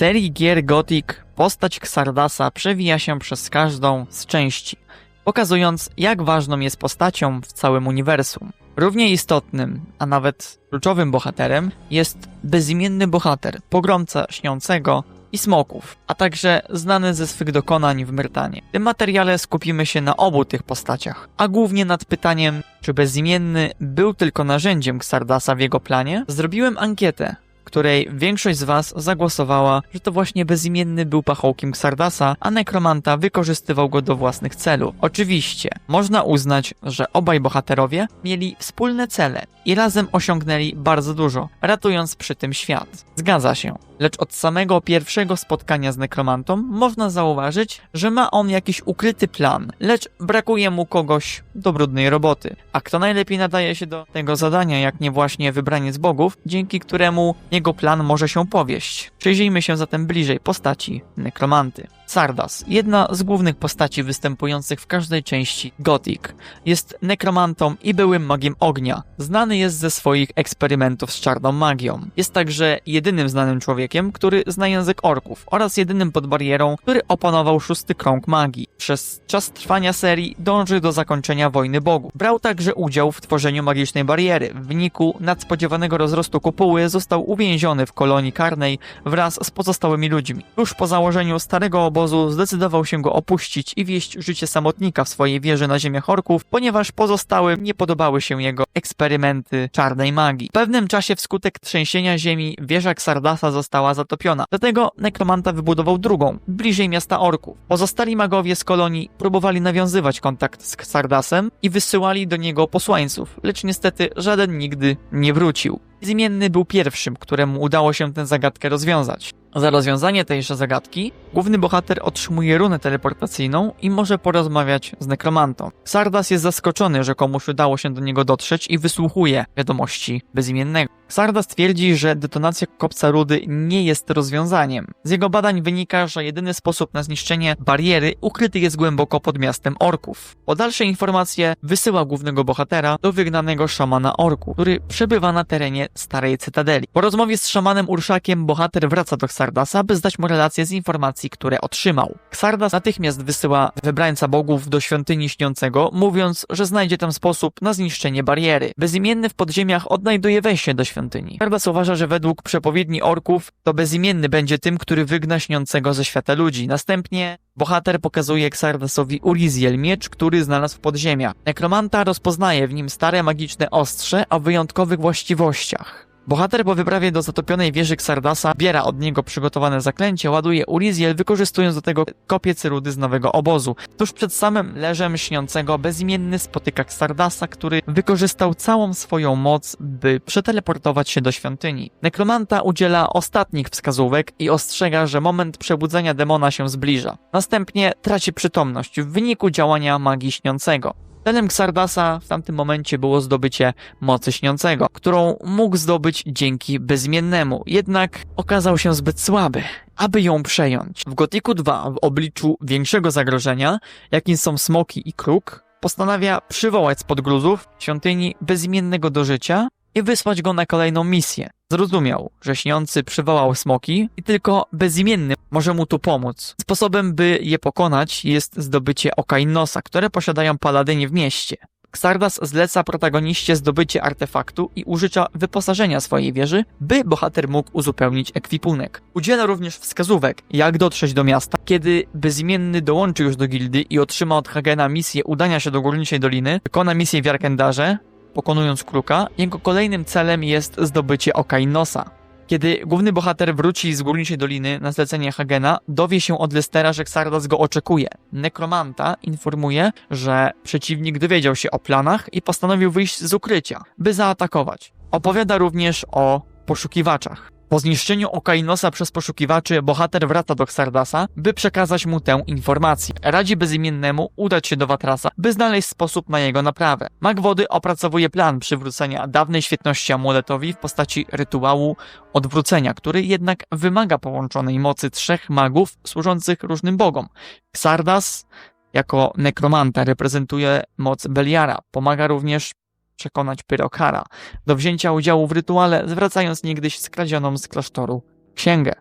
serii gier Gothic postać Xardasa przewija się przez każdą z części, pokazując jak ważną jest postacią w całym uniwersum. Równie istotnym, a nawet kluczowym bohaterem jest bezimienny bohater, pogromca śniącego i smoków, a także znany ze swych dokonań w Myrtanie. W tym materiale skupimy się na obu tych postaciach, a głównie nad pytaniem, czy bezimienny był tylko narzędziem Xardasa w jego planie. Zrobiłem ankietę, której większość z Was zagłosowała, że to właśnie bezimienny był pachołkiem Xardasa, a nekromanta wykorzystywał go do własnych celów. Oczywiście, można uznać, że obaj bohaterowie mieli wspólne cele i razem osiągnęli bardzo dużo, ratując przy tym świat. Zgadza się. Lecz od samego pierwszego spotkania z nekromantą można zauważyć, że ma on jakiś ukryty plan, lecz brakuje mu kogoś do brudnej roboty. A kto najlepiej nadaje się do tego zadania, jak nie właśnie wybraniec bogów, dzięki któremu jego plan może się powieść. Przyjrzyjmy się zatem bliżej postaci nekromanty. Sardas, jedna z głównych postaci występujących w każdej części Gothic, jest nekromantą i byłym magiem ognia. Znany jest ze swoich eksperymentów z czarną magią. Jest także jedynym znanym człowiekiem, który zna język orków oraz jedynym pod barierą, który opanował szósty krąg magii. Przez czas trwania serii dąży do zakończenia wojny bogów. Brał także udział w tworzeniu magicznej bariery. W wyniku nadspodziewanego rozrostu kopuły został uwięziony w kolonii karnej wraz z pozostałymi ludźmi. Tuż po założeniu starego obozu zdecydował się go opuścić i wieść życie samotnika w swojej wieży na ziemiach orków, ponieważ pozostałym nie podobały się jego eksperymenty czarnej magii. W pewnym czasie wskutek trzęsienia ziemi wieża Xardasa została zatopiona. Dlatego nekromanta wybudował drugą, bliżej miasta orków. Pozostali magowie z kolonii próbowali nawiązywać kontakt z Xardasem i wysyłali do niego posłańców, lecz niestety żaden nigdy nie wrócił. Zmienny był pierwszym, któremu udało się tę zagadkę rozwiązać. Za rozwiązanie tejże zagadki, główny bohater otrzymuje runę teleportacyjną i może porozmawiać z nekromantą. Sardas jest zaskoczony, że komuś udało się do niego dotrzeć i wysłuchuje wiadomości bezimiennego. Sardas twierdzi, że detonacja kopca rudy nie jest rozwiązaniem. Z jego badań wynika, że jedyny sposób na zniszczenie bariery ukryty jest głęboko pod miastem orków. Po dalsze informacje wysyła głównego bohatera do wygnanego szamana orku, który przebywa na terenie starej cytadeli. Po rozmowie z szamanem Urszakiem bohater wraca do Xardasa, by zdać mu relację z informacji, które otrzymał. Xardas natychmiast wysyła wybrańca bogów do świątyni śniącego, mówiąc, że znajdzie tam sposób na zniszczenie bariery. Bezimienny w podziemiach odnajduje wejście do świątyni. Xardas uważa, że według przepowiedni orków to bezimienny będzie tym, który wygna śniącego ze świata ludzi. Następnie Bohater pokazuje Xardasowi Uriziel, miecz, który znalazł w podziemiach. Nekromanta rozpoznaje w nim stare magiczne ostrze o wyjątkowych właściwościach. Bohater po wyprawie do zatopionej wieży Xardasa biera od niego przygotowane zaklęcie, ładuje Uriziel, wykorzystując do tego kopiec rudy z nowego obozu. Tuż przed samym leżem śniącego bezimienny spotyka Xardasa, który wykorzystał całą swoją moc, by przeteleportować się do świątyni. Nekromanta udziela ostatnich wskazówek i ostrzega, że moment przebudzenia demona się zbliża. Następnie traci przytomność w wyniku działania magii śniącego. Celem Xardasa w tamtym momencie było zdobycie mocy śniącego, którą mógł zdobyć dzięki bezimiennemu, jednak okazał się zbyt słaby, aby ją przejąć. W Gotiku 2 w obliczu większego zagrożenia, jakim są smoki i kruk, postanawia przywołać spod gruzów świątyni bezimiennego do życia i wysłać go na kolejną misję. Zrozumiał, że śniący przywołał smoki i tylko bezimienny może mu tu pomóc. Sposobem, by je pokonać jest zdobycie oka Innosa, które posiadają paladyni w mieście. Xardas zleca protagoniście zdobycie artefaktu i użycza wyposażenia swojej wieży, by bohater mógł uzupełnić ekwipunek. Udziela również wskazówek, jak dotrzeć do miasta. Kiedy bezimienny dołączy już do gildy i otrzyma od Hagena misję udania się do Górniczej Doliny, wykona misję w Jarkendarze, pokonując kruka, jego kolejnym celem jest zdobycie oka Innosa. Kiedy główny bohater wróci z Górniczej Doliny na zlecenie Hagena, dowie się od Lestera, że Xardas go oczekuje. Nekromanta informuje, że przeciwnik dowiedział się o planach i postanowił wyjść z ukrycia, by zaatakować. Opowiada również o poszukiwaczach. Po zniszczeniu Okainosa przez poszukiwaczy, bohater wraca do Xardasa, by przekazać mu tę informację. Radzi bezimiennemu udać się do Watrasa, by znaleźć sposób na jego naprawę. Mag wody opracowuje plan przywrócenia dawnej świetności amuletowi w postaci rytuału odwrócenia, który jednak wymaga połączonej mocy trzech magów służących różnym bogom. Xardas jako nekromanta reprezentuje moc Beliara. Pomaga również przekonać Pyrokara do wzięcia udziału w rytuale, zwracając niegdyś skradzioną z klasztoru księgę.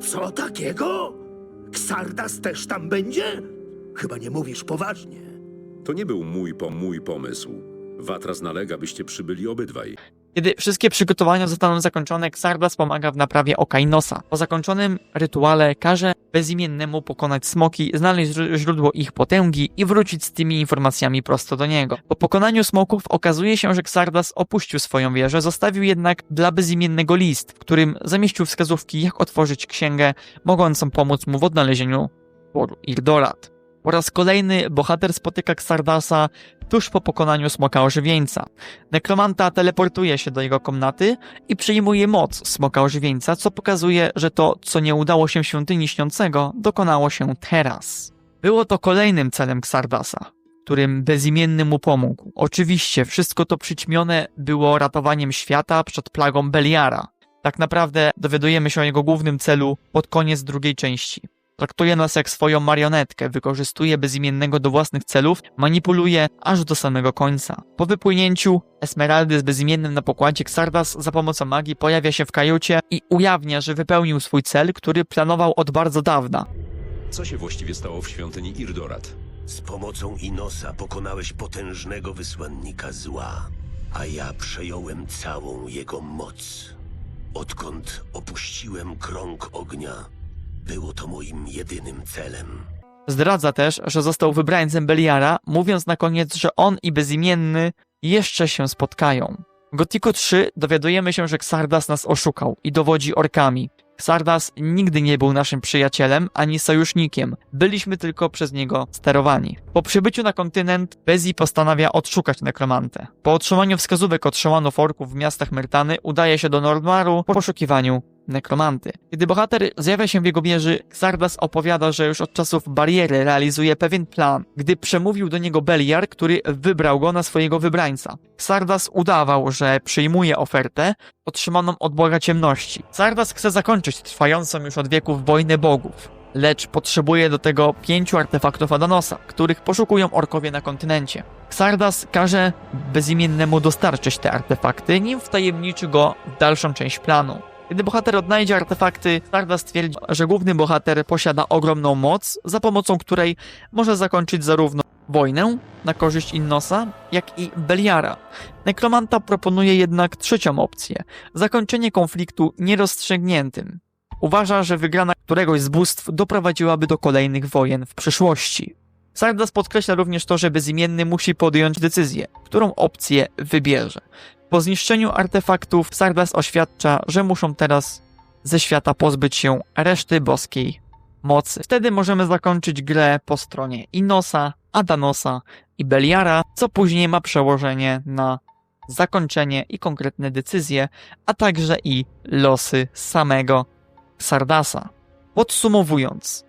Co takiego? Ksardas też tam będzie? Chyba nie mówisz poważnie. To nie był mój po mój pomysł. Watras nalega, byście przybyli obydwaj. Kiedy wszystkie przygotowania zostaną zakończone, Xardas pomaga w naprawie oka Inosa. Po zakończonym rytuale każe bezimiennemu pokonać smoki, znaleźć źró- źródło ich potęgi i wrócić z tymi informacjami prosto do niego. Po pokonaniu smoków okazuje się, że Xardas opuścił swoją wieżę, zostawił jednak dla bezimiennego list, w którym zamieścił wskazówki, jak otworzyć księgę, mogącą pomóc mu w odnalezieniu Irdorat. Po raz kolejny bohater spotyka Xardasa tuż po pokonaniu smoka ożywieńca. Nekromanta teleportuje się do jego komnaty i przyjmuje moc smoka ożywieńca, co pokazuje, że to, co nie udało się świątyni śniącego, dokonało się teraz. Było to kolejnym celem Xardasa, którym bezimienny mu pomógł. Oczywiście wszystko to przyćmione było ratowaniem świata przed plagą Beliara. Tak naprawdę dowiadujemy się o jego głównym celu pod koniec drugiej części. Traktuje nas jak swoją marionetkę, wykorzystuje bezimiennego do własnych celów, manipuluje aż do samego końca. Po wypłynięciu Esmeraldy z bezimiennym na pokładzie Xardas za pomocą magii pojawia się w kajucie i ujawnia, że wypełnił swój cel, który planował od bardzo dawna. Co się właściwie stało w świątyni Irdorat? Z pomocą Inosa pokonałeś potężnego wysłannika zła, a ja przejąłem całą jego moc. Odkąd opuściłem krąg ognia, było to moim jedynym celem. Zdradza też, że został wybrańcem Beliara, mówiąc na koniec, że on i bezimienny jeszcze się spotkają. W Gotiku 3 dowiadujemy się, że Xardas nas oszukał i dowodzi orkami. Xardas nigdy nie był naszym przyjacielem ani sojusznikiem. Byliśmy tylko przez niego sterowani. Po przybyciu na kontynent, Bezi postanawia odszukać nekromantę. Po otrzymaniu wskazówek od szamanów orków w miastach Myrtany, udaje się do Nordmaru po poszukiwaniu nekromanty. Kiedy bohater zjawia się w jego wieży, Xardas opowiada, że już od czasów bariery realizuje pewien plan, gdy przemówił do niego Beliar, który wybrał go na swojego wybrańca. Xardas udawał, że przyjmuje ofertę otrzymaną od Boga Ciemności. Xardas chce zakończyć trwającą już od wieków wojnę bogów, lecz potrzebuje do tego pięciu artefaktów Adanosa, których poszukują orkowie na kontynencie. Xardas każe bezimiennemu dostarczyć te artefakty, nim wtajemniczy go w dalszą część planu. Kiedy bohater odnajdzie artefakty, Stardust twierdzi, że główny bohater posiada ogromną moc, za pomocą której może zakończyć zarówno wojnę na korzyść Innosa, jak i Beliara. Nekromanta proponuje jednak trzecią opcję zakończenie konfliktu nierozstrzygniętym. Uważa, że wygrana któregoś z bóstw doprowadziłaby do kolejnych wojen w przyszłości. Sardas podkreśla również to, że bezimienny musi podjąć decyzję, którą opcję wybierze. Po zniszczeniu artefaktów Sardas oświadcza, że muszą teraz ze świata pozbyć się reszty boskiej mocy. Wtedy możemy zakończyć grę po stronie Inosa, Adanosa i Beliara, co później ma przełożenie na zakończenie i konkretne decyzje, a także i losy samego Sardasa. Podsumowując,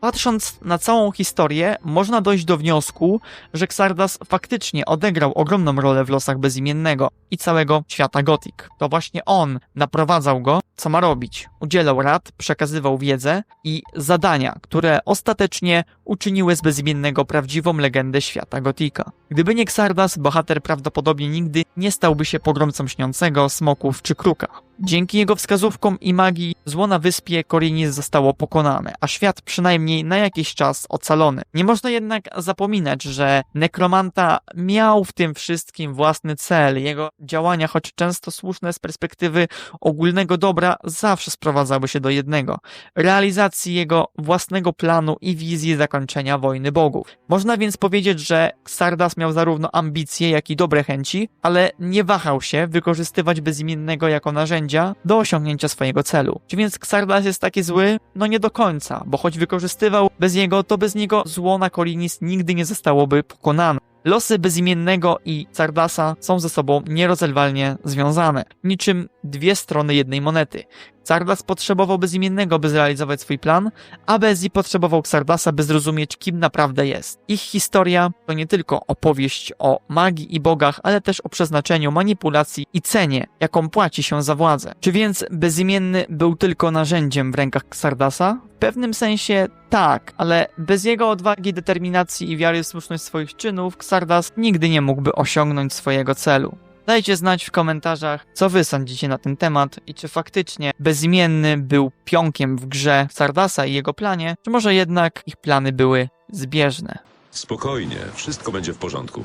patrząc na całą historię, można dojść do wniosku, że Xardas faktycznie odegrał ogromną rolę w losach bezimiennego i całego świata Gothic. To właśnie on naprowadzał go, co ma robić. Udzielał rad, przekazywał wiedzę i zadania, które ostatecznie uczyniły z bezimiennego prawdziwą legendę świata Gotika. Gdyby nie Xardas, bohater prawdopodobnie nigdy nie stałby się pogromcą śniącego, smoków czy kruka. Dzięki jego wskazówkom i magii zło na wyspie Korinis zostało pokonane, a świat przynajmniej na jakiś czas ocalony. Nie można jednak zapominać, że nekromanta miał w tym wszystkim własny cel. Jego działania, choć często słuszne z perspektywy ogólnego dobra, zawsze sprowadzały się do jednego realizacji jego własnego planu i wizji zakończenia wojny bogów. Można więc powiedzieć, że Xardas miał zarówno ambicje, jak i dobre chęci, ale nie wahał się wykorzystywać bezimiennego jako narzędzia do osiągnięcia swojego celu. Czy więc Xardas jest taki zły? No nie do końca, bo choć wykorzystywał bez jego, to bez niego zło na Kolinis nigdy nie zostałoby pokonane. Losy bezimiennego i Cardasa są ze sobą nierozerwalnie związane, niczym dwie strony jednej monety. Cardas potrzebował bezimiennego, by zrealizować swój plan, a Bezi potrzebował Xardasa, by zrozumieć, kim naprawdę jest. Ich historia to nie tylko opowieść o magii i bogach, ale też o przeznaczeniu, manipulacji i cenie, jaką płaci się za władzę. Czy więc bezimienny był tylko narzędziem w rękach Xardasa? W pewnym sensie tak, ale bez jego odwagi, determinacji i wiary w słuszność swoich czynów, Xardas nigdy nie mógłby osiągnąć swojego celu. Dajcie znać w komentarzach, co wy sądzicie na ten temat i czy faktycznie bezimienny był pionkiem w grze Sardasa i jego planie, czy może jednak ich plany były zbieżne. Spokojnie, wszystko będzie w porządku.